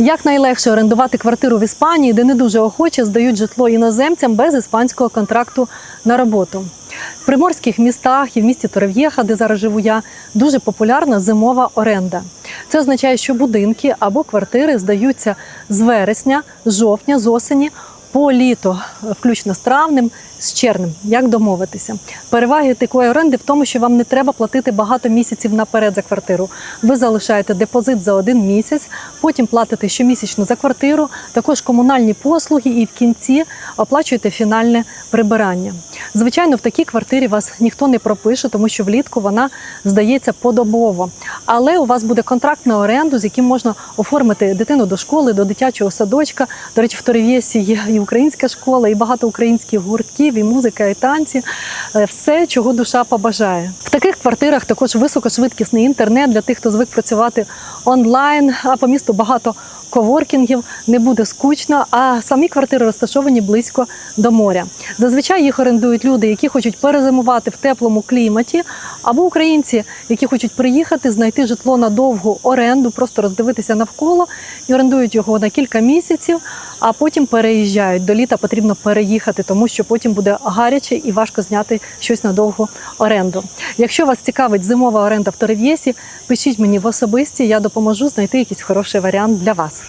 Як найлегше орендувати квартиру в Іспанії, де не дуже охоче здають житло іноземцям без іспанського контракту на роботу. В приморських містах і в місті Торев'єха, де зараз живу я, дуже популярна зимова оренда. Це означає, що будинки або квартири здаються з вересня, з жовтня, з осені по літо, включно з травнем, з червнем. Як домовитися? Переваги такої оренди в тому, що вам не треба платити багато місяців наперед за квартиру. Ви залишаєте депозит за один місяць, потім платите щомісячно за квартиру, також комунальні послуги, і в кінці оплачуєте фінальне прибирання. Звичайно, в такій квартирі вас ніхто не пропише, тому що влітку вона здається подобово. Але у вас буде контракт на оренду, з яким можна оформити дитину до школи, до дитячого садочка. До речі, в Торев'єсі є і українська школа, і багато українських гуртків, і музика, і танці. Е, Все, чого душа побажає. В таких квартирах також високошвидкісний інтернет для тих, хто звик працювати онлайн. А по місту багато коворкінгів, не буде скучно. А самі квартири розташовані близько до моря. Зазвичай їх орендують люди, які хочуть перезимувати в теплому кліматі, або українці, які хочуть приїхати, знайти житло на довгу оренду, просто роздивитися навколо і орендують його на кілька місяців, а потім переїжджають. До літа потрібно переїхати, тому що потім буде гаряче і важко зняти щось на довгу оренду. Якщо вас цікавить зимова оренда в Торев'єсі, пишіть мені в особисті, я допоможу знайти якийсь хороший варіант для вас.